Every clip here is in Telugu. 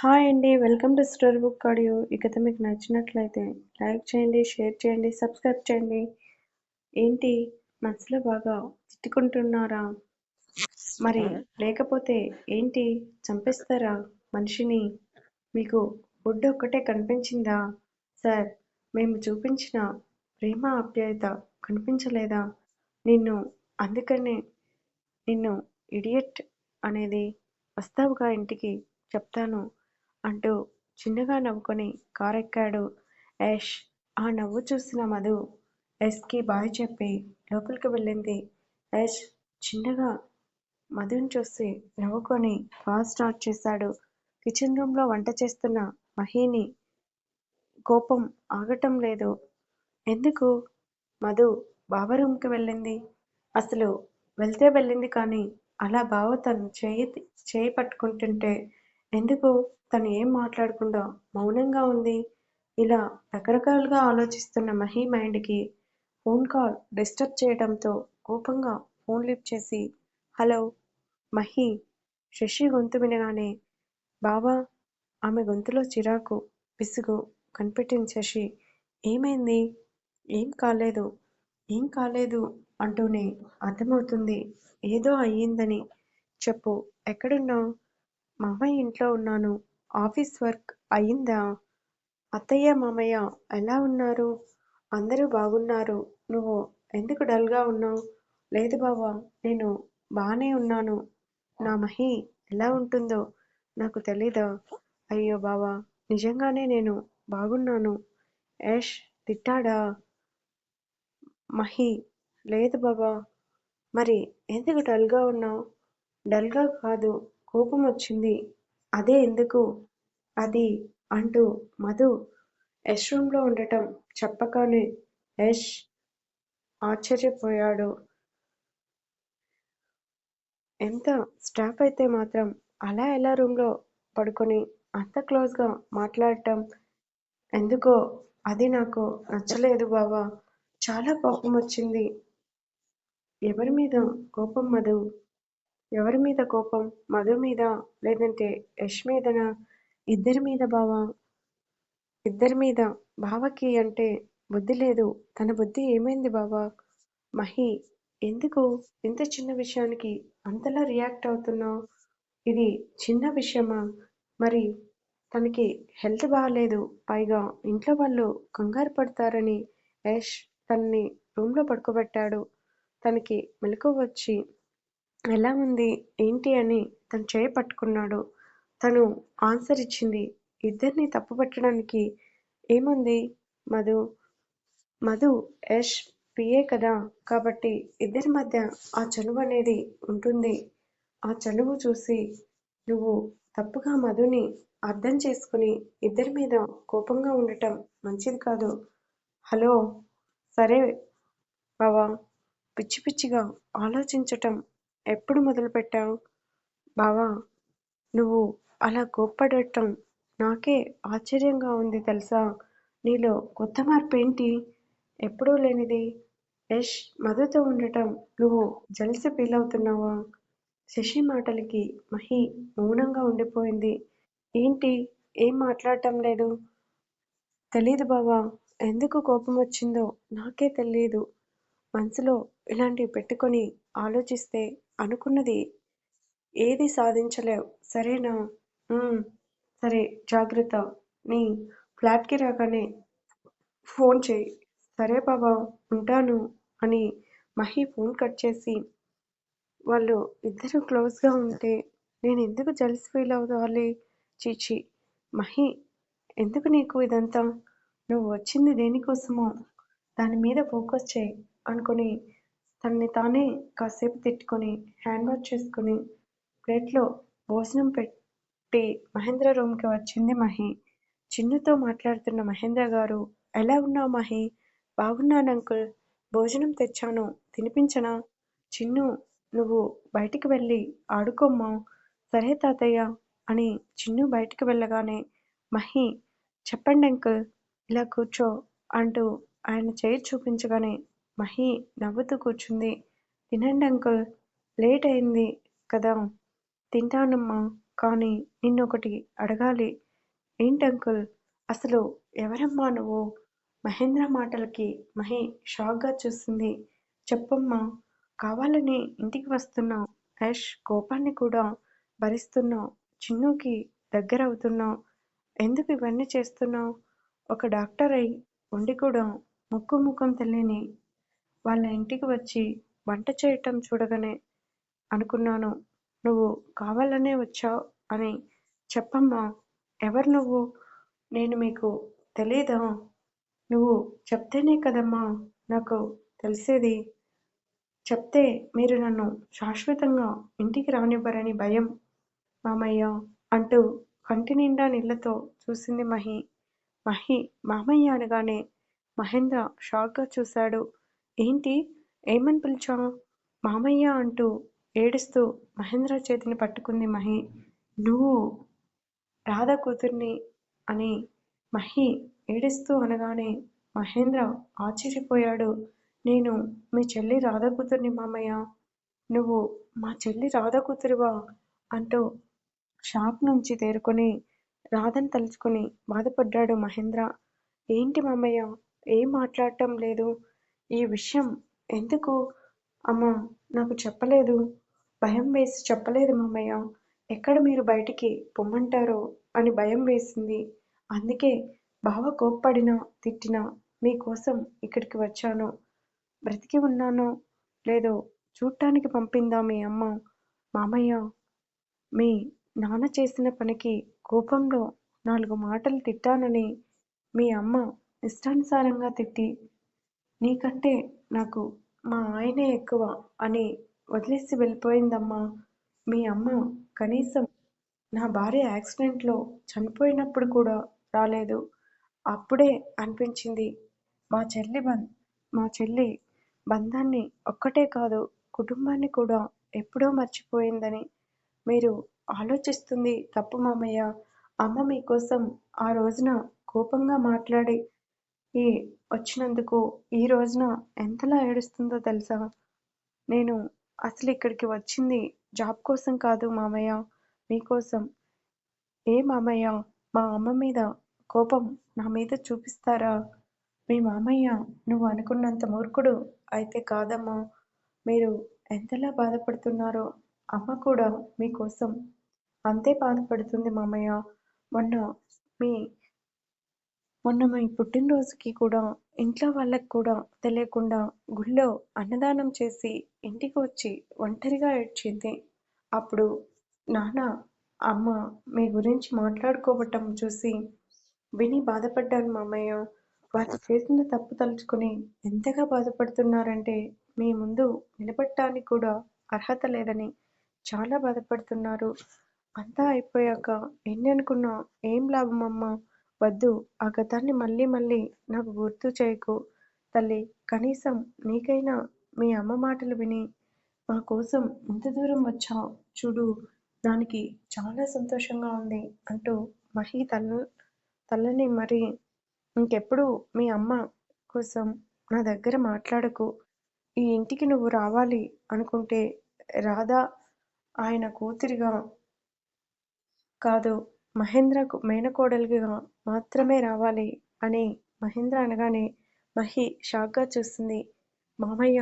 హాయ్ అండి. Welcome to store book audio. ఈ కథ మీకు నచ్చినట్లయితే లైక్ చేయండి, షేర్ చేయండి, సబ్స్క్రైబ్ చేయండి. ఏంటి మనసులో బాగా తిట్టుకుంటున్నారా? మరి లేకపోతే ఏంటి చంపేస్తారా మనిషిని? మీకు ఫుడ్ ఒక్కటే కనిపించిందా? సార్ మేము చూపించిన ప్రేమ ఆప్యాయత కనిపించలేదా? నిన్ను అందుకనే నిన్ను ఇడియట్ అనేది వస్తావుగా ఇంటికి చెప్తాను అంటూ చిన్నగా నవ్వుకొని కారెక్కాడు యష్. ఆ నవ్వు చూసిన మధు యష్కి బాయ్ చెప్పి లోపలికి వెళ్ళింది. యష్ చిన్నగా మధుని చూసి నవ్వుకొని ఫాస్ట్ స్టార్ట్ చేశాడు. కిచెన్ రూమ్లో వంట చేస్తున్న మహిని కోపం ఆగటం లేదు. ఎందుకు మధు బావ రూమ్కి వెళ్ళింది? అసలు వెళ్తే వెళ్ళింది కానీ అలా బావ తను చేయి చేయి పట్టుకుంటుంటే ఎందుకు తను ఏం మాట్లాడకుండా మౌనంగా ఉంది? ఇలా రకరకాలుగా ఆలోచిస్తున్న మహి మైండ్కి ఫోన్ కాల్ డిస్టర్బ్ చేయడంతో కోపంగా ఫోన్ లిఫ్ట్ చేసి హలో మహి శశి గొంతు వినగానే బావా ఆమె గొంతులో చిరాకు, విసుగు కనిపెట్టింది శశి. ఏమైంది? ఏం కాలేదు. ఏం కాలేదు అంటూనే అర్థమవుతుంది ఏదో అయ్యిందని. చెప్పు ఎక్కడున్నావు మామయ్య ఇంట్లో ఉన్నాను. ఆఫీస్ వర్క్ అయిందా? అత్తయ్య మామయ్య ఎలా ఉన్నారు? అందరూ బాగున్నారు. నువ్వు ఎందుకు డల్గా ఉన్నావు లేదు బావా నేను బాగానే ఉన్నాను. నా మహి ఎలా ఉంటుందో నాకు తెలీదా? అయ్యో బావా నిజంగానే నేను బాగున్నాను. యష్ తిట్టాడా? మహి లేదు బావా. మరి ఎందుకు డల్గా ఉన్నావు డల్గా కాదు కోపం వచ్చింది. అదే ఎందుకు? అది అంటూ మధు యష్ రూమ్లో ఉండటం చెప్పగానే యష్ ఆశ్చర్యపోయాడు. ఎంత స్టాఫ్ అయితే మాత్రం అలా ఎలా రూమ్లో పడుకొని అంత క్లోజ్గా మాట్లాడటం ఎందుకో అది నాకు నచ్చలేదు బావా. చాలా కోపం వచ్చింది. ఎవరి మీద కోపం మధు ఎవరి మీద కోపం? మధు మీద లేదంటే యష్ మీదనా? ఇద్దరి మీద బావా. ఇద్దరి మీద బావకి అంటే బుద్ధి లేదు. తన బుద్ధి ఏమైంది బావా? మహి ఎందుకు ఇంత చిన్న విషయానికి అంతలా రియాక్ట్ అవుతున్నావు ఇది చిన్న విషయమా? మరి తనకి హెల్త్ బాగాలేదు పైగా ఇంట్లో వాళ్ళు కంగారు పడతారని యష్ తనని రూమ్లో పడుకోబెట్టాడు. తనకి మెలకువ వచ్చి ఎలా ఉంది? ఏంటి అని తన చేయి పట్టుకున్నాడు. తను ఆన్సర్ ఇచ్చింది. ఇద్దరిని తప్పు పెట్టడానికి ఏముంది మధు మధు యష్ పిఏ కదా కాబట్టి ఇద్దరి మధ్య ఆ చనువు అనేది ఉంటుంది. ఆ చనువు చూసి నువ్వు తప్పుగా మధుని అర్థం చేసుకుని ఇద్దరి మీద కోపంగా ఉండటం మంచిది కాదు. హలో సరే బావా పిచ్చి పిచ్చిగా ఆలోచించటం ఎప్పుడు మొదలుపెట్టావ్? బావా నువ్వు అలా కోప్పడటం నాకే ఆశ్చర్యంగా ఉంది తెలుసా? నీలో కొత్త మార్పేంటి? ఎప్పుడూ లేనిది? యష్ మధుతో ఉండటం నువ్వు జెలసీ ఫీలవుతున్నావా? శశి మాటలకి మహి మౌనంగా ఉండిపోయింది. ఏంటి ఏం మాట్లాడటం లేదు? తెలీదు బావా. ఎందుకు కోపం వచ్చిందో నాకే తెలియదు మనసులో ఇలాంటివి పెట్టుకొని ఆలోచిస్తే అనుకున్నది ఏదీ సాధించలేవ్ సరేనా? సరే జాగ్రత్త. నీ ఫ్లాట్కి రాగానే ఫోన్ చేయి సరే బావా ఉంటాను అని మహి ఫోన్ కట్ చేసి వాళ్ళు ఇద్దరూ క్లోజ్గా ఉంటే నేనెందుకు జెలసీ ఫీల్ అవ్వాలి? ఛీ మహి ఎందుకు నీకు ఇదంతా? నువ్వు వచ్చింది దేనికోసమో దాని మీద ఫోకస్ చెయ్ అనుకుని తనని తానే కాసేపు తిట్టుకుని హ్యాండ్ వాష్ చేసుకుని ప్లేట్లో భోజనం పెట్టి మహేంద్ర రూమ్కి వచ్చింది మహి. చిన్నుతో మాట్లాడుతున్న మహేంద్ర గారు ఎలా ఉన్నావు మహి బాగున్నాను అంకుల్ భోజనం తెచ్చాను తినిపించనా? చిన్ను నువ్వు బయటికి వెళ్ళి ఆడుకోమ్మా. సరే తాతయ్య అని చిన్ను బయటికి వెళ్ళగానే మహి చెప్పండి అంకుల్ ఇలా కూర్చో అంటూ ఆయన చైర్ చూపించగానే మహి నవ్వుతూ కూర్చుంది. తినండంకుల్ లేట్ అయింది కదా తింటానమ్మా కానీ నిన్నొకటి అడగాలి. ఏంటంకుల్? అసలు ఎవరమ్మా నువ్వు? మహేంద్ర మాటలకి మహి షాక్గా చూసింది. చెప్పమ్మా! కావాలని ఇంటికి వస్తున్నావ్. యష్ కోపాన్ని కూడా భరిస్తున్నావ్. చిన్నూకి దగ్గరవుతున్నావ్. ఎందుకు ఇవన్నీ చేస్తున్నావ్? ఒక డాక్టర్ అయి ఉండి కూడా ముక్కూ ముఖం తెలియని వాళ్ళ ఇంటికి వచ్చి వంట చేయటం చూడగానే అనుకున్నాను నువ్వు కావాలనే వచ్చావు అని. చెప్పమ్మా! ఎవరు నువ్వు? నేను మీకు తెలీదా? నువ్వు చెప్తేనే కదమ్మా నాకు తెలిసేది. చెప్తే మీరు నన్ను శాశ్వతంగా ఇంటికి రానివ్వరని భయం మామయ్య అంటూ కంటినిండా నీళ్ళతో చూసింది మహి. మహి మామయ్య అనగానే మహేంద్ర షాక్గా చూశాడు. ఏంటి? ఏమని పిలిచావ్? మామయ్య అంటూ ఏడుస్తూ మహేంద్ర చేతిని పట్టుకుంది మహి. నువ్వు రాధ కూతుర్ని అని మహి ఏడుస్తూ అనగానే మహేంద్ర ఆశ్చర్యపోయాడు. నేను మీ చెల్లి రాధ కూతుర్ని మామయ్య! నువ్వు మా చెల్లి రాధ కూతురివా? అంటూ షాక్ నుంచి తేరుకుని రాధని తలుచుకుని బాధపడ్డాడు మహేంద్ర. ఏంటి మామయ్య ఏం మాట్లాడటం లేదు? ఈ విషయం ఎందుకు అమ్మ నాకు చెప్పలేదు? భయం వేసి చెప్పలేదు మామయ్య. ఎక్కడ మీరు బయటికి పొమ్మంటారో అని భయం వేసింది. అందుకే బావ కోప్పడినా, తిట్టినా మీకోసం ఇక్కడికి వచ్చాను. బ్రతికి ఉన్నానో లేదో చూడటానికి పంపిందా మీ అమ్మ? మామయ్య! మీ నాన్న చేసిన పనికి కోపంలో నాలుగు మాటలు తిట్టానని మీ అమ్మ ఇష్టానుసారంగా తిట్టి, నీకంటే నాకు మా ఆయనే ఎక్కువ అని వదిలేసి వెళ్ళిపోయిందమ్మా! మీ అమ్మ కనీసం నా భార్య యాక్సిడెంట్లో చనిపోయినప్పుడు కూడా రాలేదు. అప్పుడే అనిపించింది మా చెల్లి మా చెల్లి బంధాన్ని ఒక్కటే కాదు కుటుంబాన్ని కూడా ఎప్పుడో మర్చిపోయిందని. మీరు ఆలోచిస్తుంది తప్పు మామయ్య! అమ్మ మీకోసం ఆ రోజున కోపంగా మాట్లాడి ఈ వచ్చినందుకు ఈ రోజున ఎంతలా ఏడుస్తుందో తెలుసా? నేను అసలు ఇక్కడికి వచ్చింది జాబ్ కోసం కాదు మామయ్య! మీకోసం. ఏ మామయ్య మా అమ్మ మీద కోపం నా మీద చూపిస్తారా? మీ మామయ్య నువ్వు అనుకున్నంత మూర్ఖుడు అయితే కాదమ్మా! మీరు ఎంతలా బాధపడుతున్నారో అమ్మ కూడా మీకోసం అంతే బాధపడుతుంది మామయ్య! మొన్న మీ మొన్న మీ పుట్టినరోజుకి కూడా ఇంట్లో వాళ్ళకి కూడా తెలియకుండా గుళ్ళో అన్నదానం చేసి ఇంటికి వచ్చి ఒంటరిగా ఏడ్చింది. అప్పుడు నాన్న, అమ్మ మీ గురించి మాట్లాడుకోవటం చూసి విని బాధపడ్డాను మామయ్య! వాళ్ళు చేసిన తప్పు తలుచుకుని ఎంతగా బాధపడుతున్నారంటే మీ ముందు నిలబడటానికి కూడా అర్హత లేదని చాలా బాధపడుతున్నారు. అంతా అయిపోయాక ఎన్ని అనుకున్నా ఏం అమ్మా వద్దు ఆ గతాన్ని మళ్ళీ మళ్ళీ నాకు గుర్తు చేయకు తల్లి కనీసం నీకైనా మీ అమ్మ మాటలు విని మా కోసం ఇంత దూరం వచ్చా చూడు దానికి చాలా సంతోషంగా ఉంది అంటూ మహి తల్లని మరి ఇంకెప్పుడు మీ అమ్మ కోసం నా దగ్గర మాట్లాడకు. ఈ ఇంటికి నువ్వు రావాలి అనుకుంటే రాధా ఆయన కూతురిగా కాదు మహేంద్రకు మేనకోడలిగా మాత్రమే రావాలి అని మహేంద్ర అనగానే మహి షాక్గా చూస్తుంది చూసింది. మామయ్య!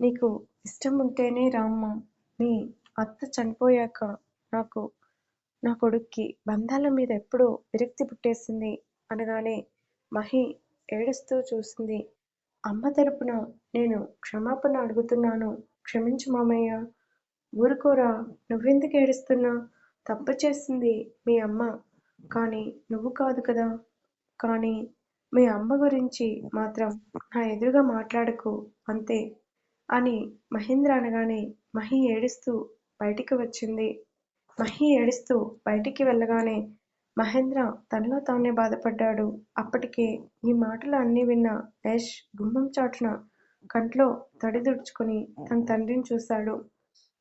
నీకు ఇష్టం ఉంటేనే రామ్మా! మీ అత్త చనిపోయాక నాకు నా కొడుక్కి బంధాల మీద ఎప్పుడో విరక్తి పుట్టేసింది అనగానే మహి ఏడుస్తూ చూసింది. అమ్మ తరపున నేను క్షమాపణ అడుగుతున్నాను. క్షమించు మామయ్య! ఊరుకోరా నువ్వెందుకు ఏడుస్తున్నా తప్పు చేసింది మీ అమ్మ కానీ నువ్వు కాదు కదా! కానీ మీ అమ్మ గురించి మాత్రం నా ఎదురుగా మాట్లాడకు అంతే అని మహేంద్ర అనగానే మహి ఏడుస్తూ బయటికి వచ్చింది. మహి ఏడుస్తూ బయటికి వెళ్ళగానే మహేంద్ర తనలో తానే బాధపడ్డాడు. అప్పటికే ఈ మాటలు అన్నీ విన్న యష్ గుమ్మం చాటున కంట్లో తడి తుడుచుకుని తన తండ్రిని చూశాడు.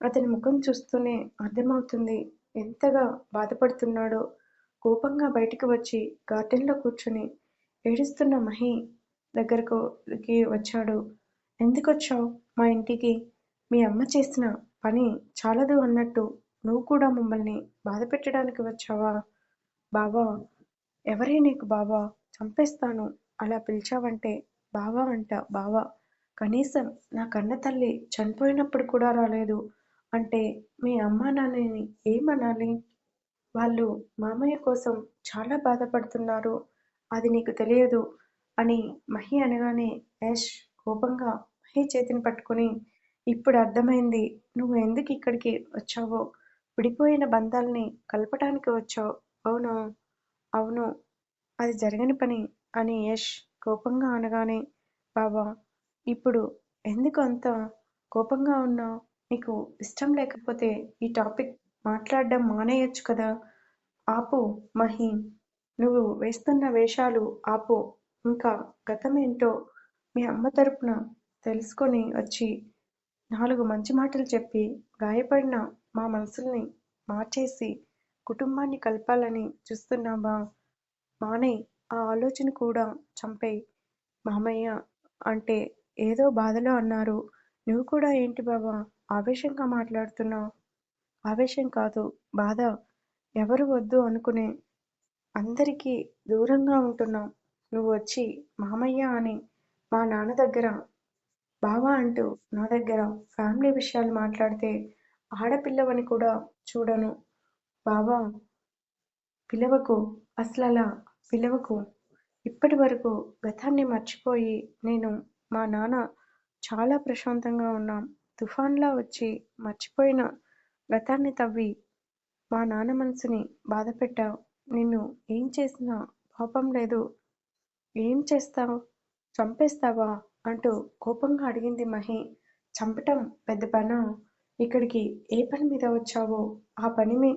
అతని ముఖం చూస్తూనే అర్థమవుతుంది ఎంతగా బాధపడుతున్నాడో. కోపంగా బయటికి వచ్చి గార్డెన్లో కూర్చుని ఏడుస్తున్న మహి దగ్గరకి వచ్చాడు. ఎందుకొచ్చావు మా ఇంటికి? మీ అమ్మ చేసిన పని చాలదు అన్నట్టు నువ్వు కూడా మమ్మల్ని బాధ పెట్టడానికి వచ్చావా? బావా! ఎవరే నీకు బావా? చంపేస్తాను అలా పిలిచావంటే బావా అంట బావా! కనీసం నా కన్న తల్లి చనిపోయినప్పుడు కూడా రాలేదు అంటే మీ అమ్మానాన్నని ఏమనాలి? వాళ్ళు మామయ్య కోసం చాలా బాధపడుతున్నారు. అది నీకు తెలియదు అని మహి అనగానే యష్ కోపంగా మహి చేతిని పట్టుకుని ఇప్పుడు అర్థమైంది నువ్వు ఎందుకు ఇక్కడికి వచ్చావో. విడిపోయిన బంధాల్ని కలపటానికి వచ్చావ్ అవునా? అవును. అది జరగని పని అని యష్ కోపంగా అనగానే బావా! ఇప్పుడు ఎందుకు అంత కోపంగా ఉన్నావ్? నీకు ఇష్టం లేకపోతే ఈ టాపిక్ మాట్లాడడం మానేయొచ్చు కదా? ఆపు మహి నువ్వు వేస్తున్న వేషాలు ఆపు. ఇంకా గతమేంటో మీ అమ్మ తరపున తెలుసుకొని వచ్చి నాలుగు మంచి మాటలు చెప్పి గాయపడిన మా మనసుల్ని మార్చేసి కుటుంబాన్ని కలపాలని చూస్తున్నావా? మానే ఆ ఆలోచన కూడా చంపే మామయ్య అంటే ఏదో బాధలో అన్నారు. నువ్వు కూడా ఏంటి బావా ఆవేశంగా మాట్లాడుతున్నావు ఆవేశం కాదు బాధ. ఎవరు వద్దు అనుకునే అందరికీ దూరంగా ఉంటున్నావు నువ్వు వచ్చి మామయ్య అని మా నాన్న దగ్గర, బావ అంటూ నా దగ్గర ఫ్యామిలీ విషయాలు మాట్లాడితే ఆడపిల్లవని కూడా చూడను. బావా! పిలవకు. అసలలా పిలవకు. ఇప్పటివరకు గతాన్ని మర్చిపోయి నేను, మా నాన్న చాలా ప్రశాంతంగా ఉన్నాం. తుఫాన్లా వచ్చి మర్చిపోయిన గతాన్ని తవ్వి మా నాన్న మనసుని బాధపెట్టావు నిన్ను ఏం చేసినా పాపం లేదు. ఏం చేస్తావు చంపేస్తావా? అంటూ కోపంగా అడిగింది మహి. చంపటం పెద్ద పన ఇక్కడికి ఏ పని మీద వచ్చావో ఆ పనిని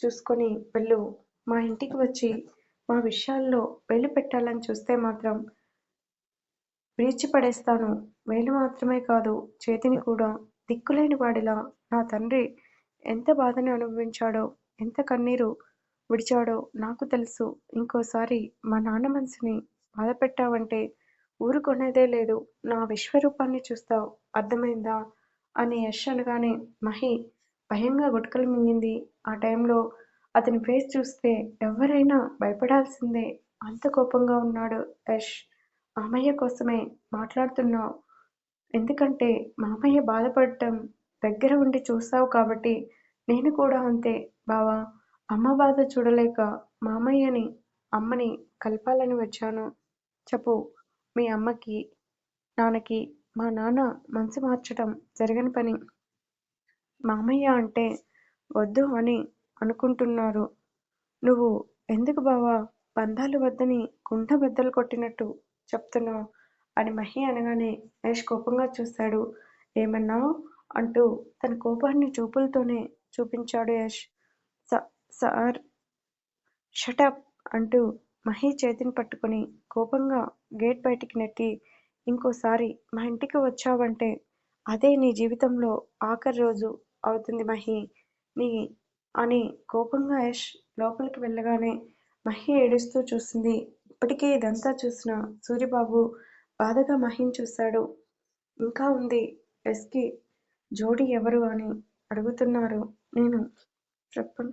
చూసుకొని వెళ్ళు. మా ఇంటికి వచ్చి మా విషయాల్లో వెళ్ళి పెట్టాలని చూస్తే మాత్రం విరిచిపడేస్తాను. వేలు మాత్రమే కాదు చేతిని కూడా. దిక్కులేని వాడిలా నా తండ్రి ఎంత బాధని అనుభవించాడో, ఎంత కన్నీరు విడిచాడో నాకు తెలుసు. ఇంకోసారి మా నాన్న మనసుని బాధపెట్టావంటే ఊరుకునేదే లేదు. నా విశ్వరూపాన్ని చూస్తావు అర్థమైందా? అని యష్ అనగానే మహి భయంగా గుటకలు మింగింది. ఆ టైంలో అతని ఫేస్ చూస్తే ఎవరైనా భయపడాల్సిందే. అంత కోపంగా ఉన్నాడు యష్. మామయ్య కోసమే మాట్లాడుతున్నావు ఎందుకంటే మామయ్య బాధపడటం దగ్గర ఉండి చూస్తావు కాబట్టి నేను కూడా అంతే బావా! అమ్మ బాధ చూడలేక మామయ్యని, అమ్మని కలపాలని వచ్చాను. చెప్పు మీ అమ్మకి, నాన్నకి మా నాన్న మనసు మార్చడం జరగని పని. మామయ్య అంటే వద్దు అని అనుకుంటున్నారు. నువ్వు ఎందుకు బావా బంధాలు వద్దని కుండ బద్దలు కొట్టినట్టు చెప్తున్నావ్? అని మహి అనగానే యష్ కోపంగా చూశాడు. ఏమన్నావ్? అంటూ తన కోపాన్ని చూపులతోనే చూపించాడు యష్. సార్ షటప్ అంటూ మహి చేతిని పట్టుకుని కోపంగా గేట్ బయటికి నెట్టి ఇంకోసారి మా ఇంటికి వచ్చావంటే అదే నీ జీవితంలో ఆఖరి రోజు అవుతుంది మహి నీ అని కోపంగా యష్ లోపలికి వెళ్ళగానే మహి ఏడుస్తూ చూసింది. ఇప్పటికే ఇదంతా చూసిన సూరిబాబు బాధగా మహిం చూశాడు. ఇంకా ఉంది. ఎస్కి కి జోడీ ఎవరు అని అడుగుతున్నారు. నేను చెప్పను.